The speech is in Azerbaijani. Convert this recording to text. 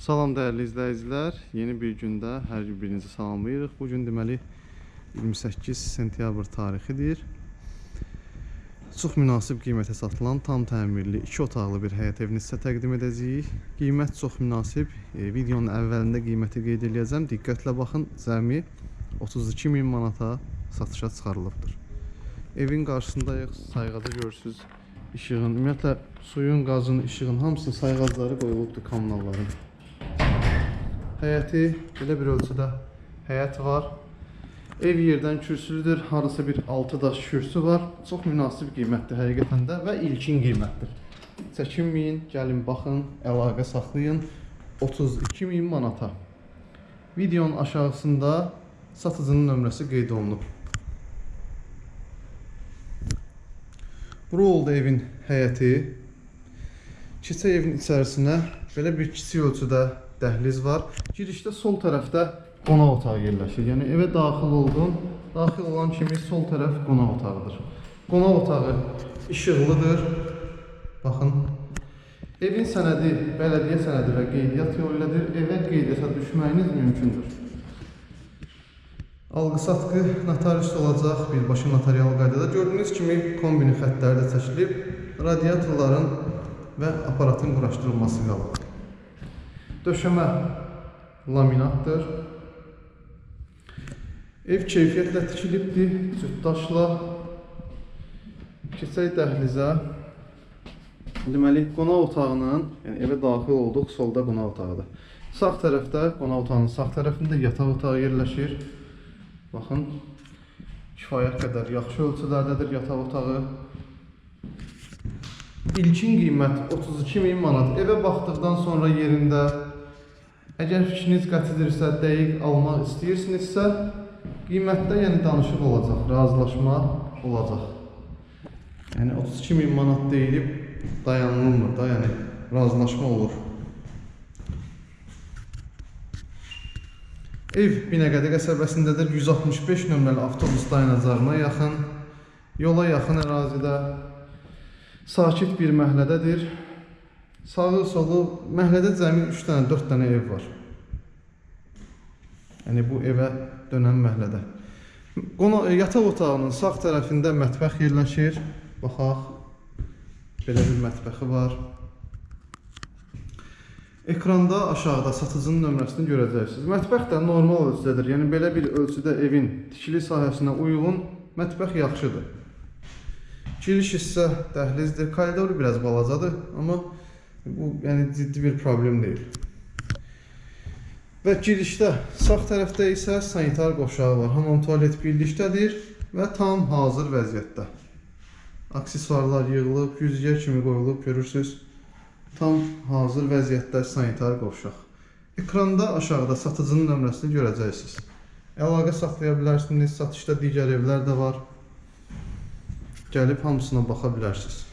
Salam dəyərli izləyicilər. Yeni bir gündə hər birinizi salamlayırıq. Bu gün deməli 28 sentyabr tarixidir. Çox münasib qiymətə satılan tam təmirli 2 otaqlı bir həyət evini sizə təqdim edəcəyik. Qiymət çox münasib. E, videonun əvvəlində qiyməti qeyd eləyəcəm. Diqqətlə baxın. Cəmi 32 min manata satışa çıxarılıbdır. Evin qarşısındayıq. Sayğacı görürsüz. İşığın, ümumiyyətlə suyun, qazın, işığın hamısının sayğacları qoyulubdur kommunalların. Həyəti belə bir ölçüdə həyət var. Ev yerdən kürsülüdür. Harasa bir 6 daş kürsü var. Çox münasib qiymətdir həqiqətən də və ilkin qiymətdir. Çəkinməyin, gəlin baxın, əlaqə saxlayın. 32 min manata. Videonun aşağısında satıcının nömrəsi qeyd olunub. Bura oldu evin həyəti. Keçək evin içərisinə belə bir kiçik ölçüdə dəhliz var. Girişdə sol tərəfdə qonaq otağı yerləşir. Yəni evə daxil oldun, daxil olan kimi sol tərəf qonaq otağıdır. Qonaq otağı işıqlıdır. Baxın. Evin sənədi bələdiyyə sənədi və qeydiyyat yolu ilədir. Evə qeydiyyata düşməyiniz mümkündür. Alqı-satqı notarius olacaq, birbaşa notarial qaydada. Gördüyünüz kimi kombini xəttləri də çəkilib, radiatorların və aparatın quraşdırılması qalıb. Döşəmə laminatdır. Ev keyfiyyətlə tikilibdir, cütdaşla. Keçək dəhlizə. Deməli, qonaq otağının, yəni evə daxil olduq, solda qonaq otağıdır. Sağ tərəfdə, qonaq otağının sağ tərəfində yataq otağı yerləşir. Baxın, kifayət qədər yaxşı ölçülərdədir yataq otağı. İlkin qiymət 32 min manat. Evə baxdıqdan sonra yerində əgər fikriniz qətidirsə, dəqiq almaq istəyirsinizsə, qiymətdə yəni danışıq olacaq, razılaşma olacaq. Yəni 32 min manat deyilib dayanılmır da, yəni razılaşma olur. Ev Binəqədi qəsəbəsindədir. 165 nömrəli avtobus dayanacağına yaxın, yola yaxın ərazidə sakit bir məhlədədir. Sağı solu məhəllədə cəmi 3 dənə, 4 dənə ev var. Yəni bu evə dönən məhəllədə. Qona yataq otağının sağ tərəfində mətbəx yerləşir. Baxaq. Belə bir mətbəxi var. Ekranda aşağıda satıcının nömrəsini görəcəksiniz. Mətbəx də normal ölçüdədir. Yəni belə bir ölçüdə evin tikili sahəsinə uyğun mətbəx yaxşıdır. Giriş hissə dəhlizdir. Koridoru biraz balacadır, amma bu yəni ciddi bir problem deyil. Və girişdə sağ tərəfdə isə sanitar qovşağı var. Hamam tualet birlikdədir və tam hazır vəziyyətdə. Aksesuarlar yığılıb, yüzgə kimi qoyulub görürsüz. Tam hazır vəziyyətdə sanitar qovşaq. Ekranda aşağıda satıcının nömrəsini görəcəksiniz. Əlaqə saxlaya bilərsiniz. Satışda digər evlər də var. Gəlib hamısına baxa bilərsiniz.